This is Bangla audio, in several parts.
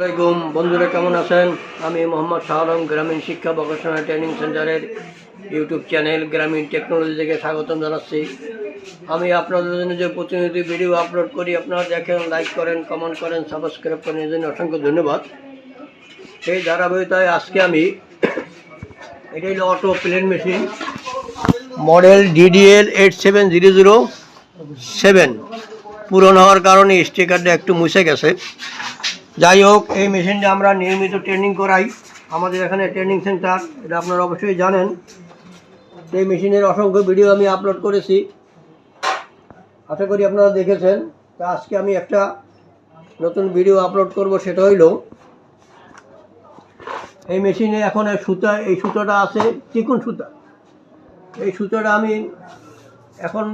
আসসালামাইকুম বন্ধুরা, কেমন আছেন? আমি মোহাম্মদ শাহ আলম গ্রামীণ শিক্ষা ভোকেশনাল ট্রেনিং সেন্টারের ইউটিউব চ্যানেল গ্রামীণ টেকনোলজি থেকে স্বাগতম জানাচ্ছি। আমি আপনাদের জন্য যে প্রতিনিধি ভিডিও আপলোড করি, আপনারা দেখেন, লাইক করেন, কমেন্ট করেন, সাবস্ক্রাইব করেন এই জন্য অসংখ্য ধন্যবাদ। সেই ধারাবাহিকতায় আজকে আমি এটা হলো auto plain machine model DDL eight seven zero zero seven পুরনো হওয়ার কারণে স্টিকারটা একটু মুছে গেছে। যাই হোক, এই মেশিনটা আমরা নিয়মিত ট্রেনিং করাই। আমাদের এখানে ট্রেনিং সেন্টার এটা আপনারা অবশ্যই জানেন। এই মেশিনের অসংখ্য ভিডিও আমি আপলোড করেছি। আশা করি আপনারা দেখেছেন। তা আজকে আমি একটা নতুন ভিডিও আপলোড করব, সেটা হইল, এই মেশিনে এখন সুতা, এই সুতোটা আছে, চিকুন সুতা। এই সুতোটা আমি এখন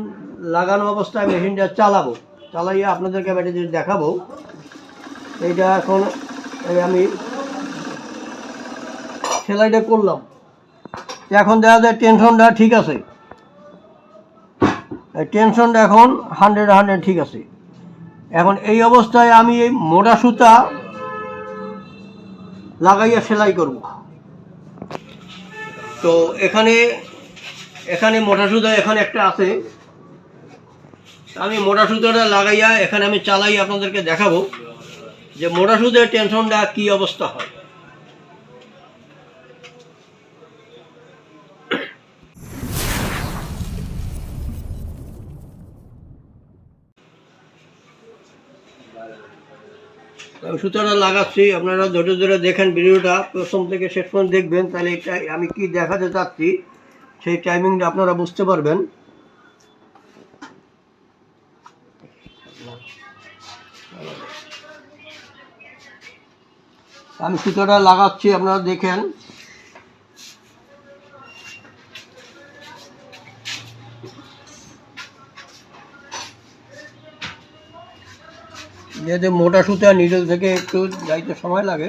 লাগানো অবস্থায় মেশিনটা চালাবো। চালাইয়ে আপনাদেরকে আমি এটা দেখাবো। এইটা এখন আমি সেলাইটা করলাম। এখন দেখা যায় টেনশনটা ঠিক আছে। টেনশনটা এখন হান্ড্রেড হান্ড্রেড ঠিক আছে। এখন এই অবস্থায় আমি এই মোটা সুতা লাগাইয়া সেলাই করব। তো এখানে এখানে মোটা সুতা এখানে একটা আছে। আমি মোটা সুতাটা লাগাইয়া এখানে আমি চালাই আপনাদেরকে দেখাবো। যে মোটা সুদের টেনশনটা কি অবস্থা হয়? সুতরাং লাগাচ্ছি, আপনারা ধৈর্য ধরে দেখেন ভিডিওটা, প্রথম থেকে শেষ পর্যন্ত দেখবেন, তাহলে আমি কি দেখাতে চাচ্ছি, সেই টাইমিংটা আপনারা বুঝতে পারবেন। আমি সুতোটা লাগাচ্ছি, আপনারা দেখেন। যেহেতু মোটা সুতা নিডল থেকে একটু যাইতে সময় লাগে।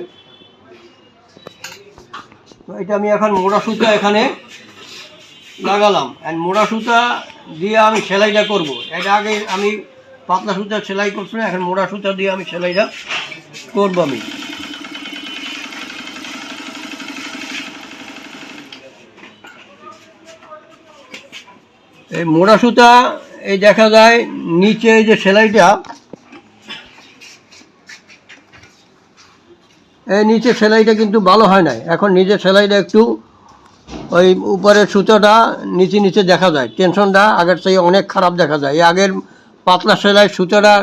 তো এটা আমি এখন মোটা সুতা এখানে লাগালাম। অ্যান্ড মোটা সুতা দিয়ে আমি সেলাইটা করব। এটা আগে আমি পাতলা সুতা সেলাই করছিলাম এখন মোটা সুতা দিয়ে আমি সেলাইটা করব আমি। এই মোড়া সুতা, এই দেখা যায় নিচে এই যে সেলাইটা, এই নিচে সেলাইটা কিন্তু ভালো হয় নাই। এখন নিচে সেলাইটা একটু ওই উপরের সুতোটা নিচে নিচে দেখা যায়। টেনশনটা আগের থেকে অনেক খারাপ দেখা যায়। এই আগের পাতলা সেলাই সুতোটা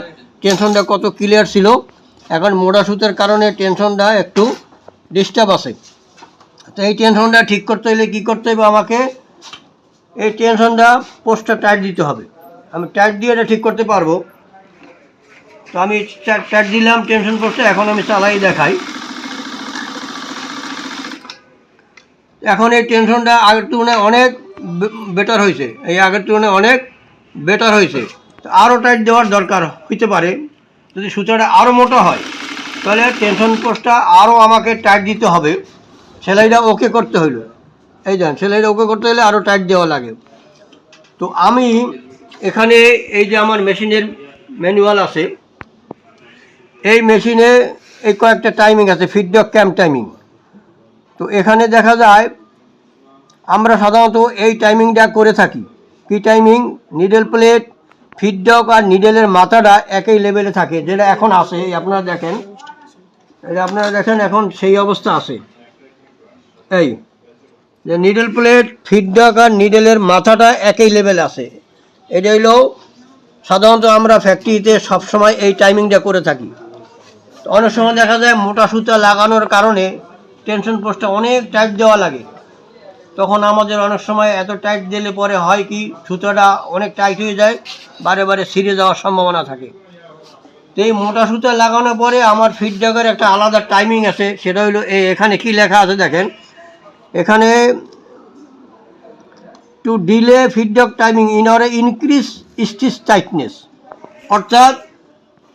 টেনশনটা কত ক্লিয়ার ছিল? এখন মোড়া সুতের কারণে টেনশনটা একটু ডিস্টার্ব আছে। তো এই টেনশনটা ঠিক করতে হলে কী করতে হবে আমাকে? এই টেনশনটা পোস্টটা টাইট দিতে হবে। আমি টাইট দিয়ে এটা ঠিক করতে পারব। তো আমি টাইট দিলাম টেনশন পোস্টটা এখন আমি চালাই দেখাই। এখন এই টেনশনটা আগের তুলনায় অনেক বেটার হয়েছে। এই আগের তুলনায় অনেক বেটার হয়েছে। আরও টাইট দেওয়ার দরকার হইতে পারে। যদি সুতোটা আরও মোটা হয়, তাহলে টেনশন পোস্টটা আরও আমাকে টাইট দিতে হবে। সেলাইটা ওকে করতে হইল। এই দেন, সেলাইটা ওকে করতে হলে আরও টাইট দেওয়া লাগে। তো আমি এখানে এই যে আমার মেশিনের ম্যানুয়াল আছে, এই মেশিনে এই কয়েকটা টাইমিং আছে ফিডব্যাক ক্যাম্প টাইমিং তো এখানে দেখা যায়, আমরা সাধারণত এই টাইমিংটা করে থাকি। কি timing needle plate feed dog আর নিডেলের মাথাটা একই লেভেলে থাকে, যেটা এখন এই আপনারা দেখেন। এটা আপনারা দেখেন, এখন সেই অবস্থা আছে। এই, যে নিডেল প্লেট ফিডব্যাক আর নিডেলের মাথাটা একই লেভেল আছে। এটা হইল সাধারণত আমরা ফ্যাক্টরিতে সবসময় এই টাইমিংটা করে থাকি। অনেক সময় দেখা যায় মোটা সুতা লাগানোর কারণে টেনশন পোস্টটা অনেক টাইট দেওয়া লাগে। তখন আমাদের অনেক সময় এত টাইট দিলে পরে হয় কি, সুতোটা অনেক টাইট হয়ে যায়, বারে বারে ছিঁড়ে যাওয়ার সম্ভাবনা থাকে। তো এই মোটা সুতো লাগানোর পরে আমার ফিডব্যাকের একটা আলাদা টাইমিং আছে, সেটা হলো এই এখানে কি লেখা আছে দেখেন। এখানে to delay feedback timing in or increase stitch tightness অর্থাৎ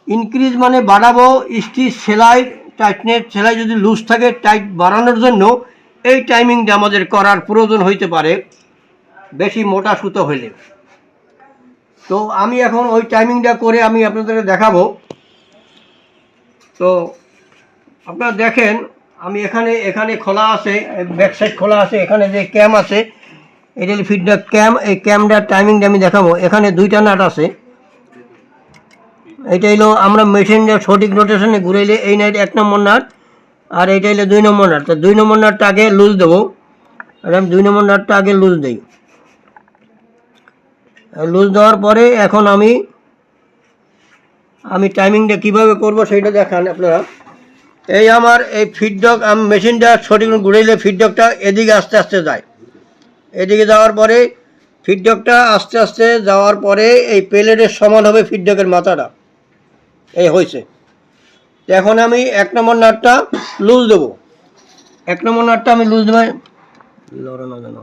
ইনক্রিজ মানে বাড়াবো স্টিচ সেলাই টাইটনেস সেলাই যদি লুজ থাকে টাইট বাড়ানোর জন্য এই টাইমিংটা আমাদের করার প্রয়োজন হইতে পারে, বেশি মোটা সুতো হইলে। তো আমি এখন ওই টাইমিংটা করে আমি আপনাদেরকে দেখাবো। তো আপনারা দেখেন, আমি এখানে এখানে খোলা আছে ব্যাক সাইড খোলা আছে, এখানে যে ক্যাম আছে, এটা ফিডব্যাক ক্যাম এই ক্যামটার টাইমিংটা আমি দেখাবো। এখানে দুইটা নাট আছে। এটা হলো আমরা মেশিনটা সঠিক রোটেশনে ঘুরাইলে এই নাট এক নম্বর নাট আর এটা হলো দুই নম্বর নাট। তো দুই নম্বর নাটটা আগে লুজ দেবো। আমি দুই নম্বর নাটটা আগে লুজ দিই। লুজ দেওয়ার পরে এখন আমি আমি টাইমিংটা কীভাবে করব সেটা দেখান আপনারা। এই আমার এই ফিডডক আমি মেশিনটা সঠিক ঘুরাইলে ফিডডকটা এদিকে আস্তে আস্তে যায়। এদিকে যাওয়ার পরে ফিডডকটা আস্তে আস্তে যাওয়ার পরে এই প্লেটের সমান হবে ফিডডকের মাথাটা। এই হয়েছে এখন আমি এক নম্বর নাটটা লুজ দেবো। এক নম্বর নাটটা আমি লুজ দেবো। লড়ো না যেন।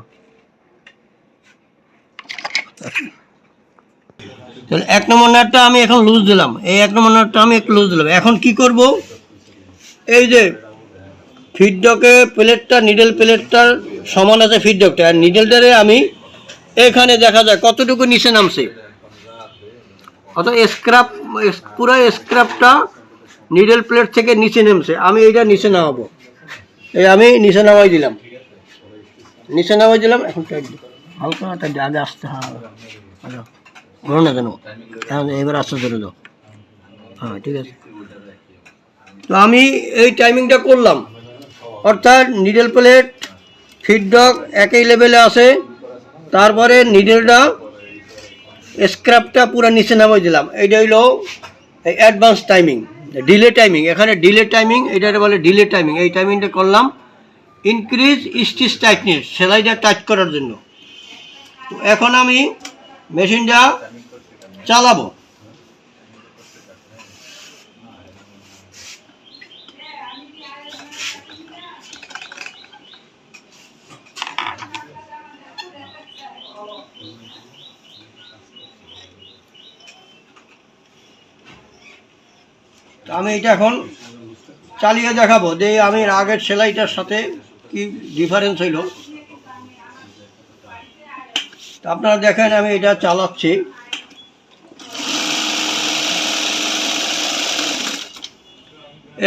এক নম্বর নাটটা আমি এখন লুজ দিলাম। এই এক নম্বর নাটটা আমি একটু লুজ দিলাম। এখন কি করব? এই যে ফিডডকে প্লেটটা নিডেল প্লেটটার সমান আছে ফিডডকটা আর নিডেলটারে আমি এখানে দেখা যায় কতটুকু নিচে নামছে। অত স্ক্রাপ পুরো স্ক্রাপটা নিডেল প্লেট থেকে নিচে নেমছে। আমি এইটা নিচে নামাবো। এই আমি নিচে নামাই দিলাম। নিচে নামাই দিলাম, এখন হালকা টাইট আগে আসতে হবে আচ্ছা না কেন? এখন এবার আস্তে ধরে দাও হ্যাঁ ঠিক আছে। তো আমি এই টাইমিংটা করলাম। অর্থাৎ নিডেল প্লেট ফিডডক একই লেভেলে আছে। তারপরে নিডেলটা, স্ক্র্যাপটা পুরো নিচে নামাই দিলাম। এইটা হইল অ্যাডভান্স টাইমিং ডিলে টাইমিং এখানে ডিলে টাইমিং এটাকে বলে ডিলে টাইমিং এই টাইমিংটা করলাম। ইনক্রিজ স্টিচ টাইটনেস সেলাইটা টাইট করার জন্য। তো এখন আমি মেশিনটা চালাবো। আমি এটা এখন চালিয়ে দেখাবো যে আমি আগের সেলাইটার সাথে কি ডিফারেন্স হইল। আপনারা দেখেন, আমি এটা চালাচ্ছি।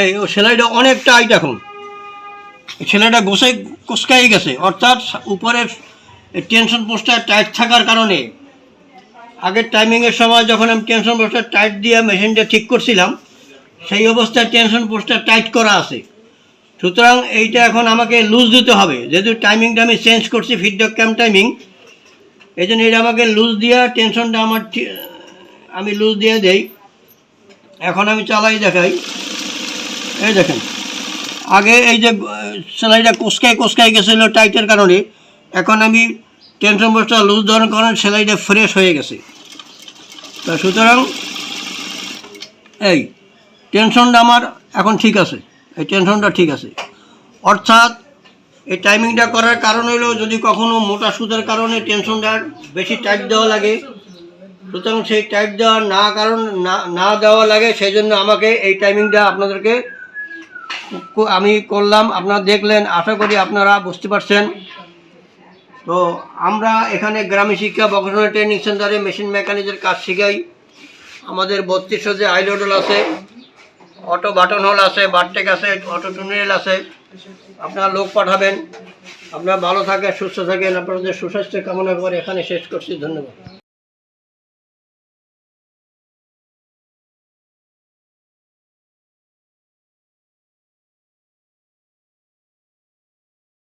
এই, ও সেলাইটা অনেক টাইট এখন। সেলাইটা গোসাই কুসকাই গেছে। অর্থাৎ উপরের টেনশন পোস্টটা টাইট থাকার কারণে। আগের টাইমিংয়ের সময় যখন আমি টেনশন পোস্টটা টাইট দিয়ে মেশিনটা ঠিক করছিলাম সেই অবস্থায় টেনশন পোস্টটা টাইট করা আছে। সুতরাং এইটা এখন আমাকে লুজ দিতে হবে। যেহেতু টাইমিংটা আমি চেঞ্জ করছি ফিডব্যাক ক্যাম্প টাইমিং এই জন্য এটা আমাকে লুজ দিয়া টেনশনটা আমার আমি লুজ দিয়ে দেই। এখন আমি চালাই দেখাই। এই দেখেন, আগে এই যে, সেলাইটা কোসকাই কোসকাই গেছিল টাইটের কারণে, এখন আমি টেনশন পোস্টটা লুজ ধরার কারণে সেলাইটা ফ্রেশ হয়ে গেছে। তা সুতরাং, এই টেনশনটা আমার এখন ঠিক আছে। এই টেনশনটা ঠিক আছে। অর্থাৎ এই টাইমিংটা করার কারণ হলো যদি কখনো মোটা সুদের কারণে টেনশনটা বেশি টাইট দেওয়া লাগে, সুতরাং সেই টাইট দেওয়া না কারণ না না দেওয়া লাগে সেই জন্য আমাকে এই টাইমিংটা আপনাদেরকে আমি করলাম। আপনারা দেখলেন, আশা করি আপনারা বুঝতে পারছেন। তো আমরা এখানে গ্রামী শিক্ষা ভকেশনাল ট্রেনিং সেন্টারে মেশিন মেকানিজের কাজ শিখাই। আমাদের বত্রিশশো যে আইলোডল আছে। অটো বাটন হল আছে বারটেক আছে অটো টুনেল আছে। আপনারা লোক পাঠাবেন। আপনারা ভালো থাকেন, সুস্থ থাকেন। আপনাদের সুস্বাস্থ্য কামনা করে এখানে শেষ করছি। ধন্যবাদ।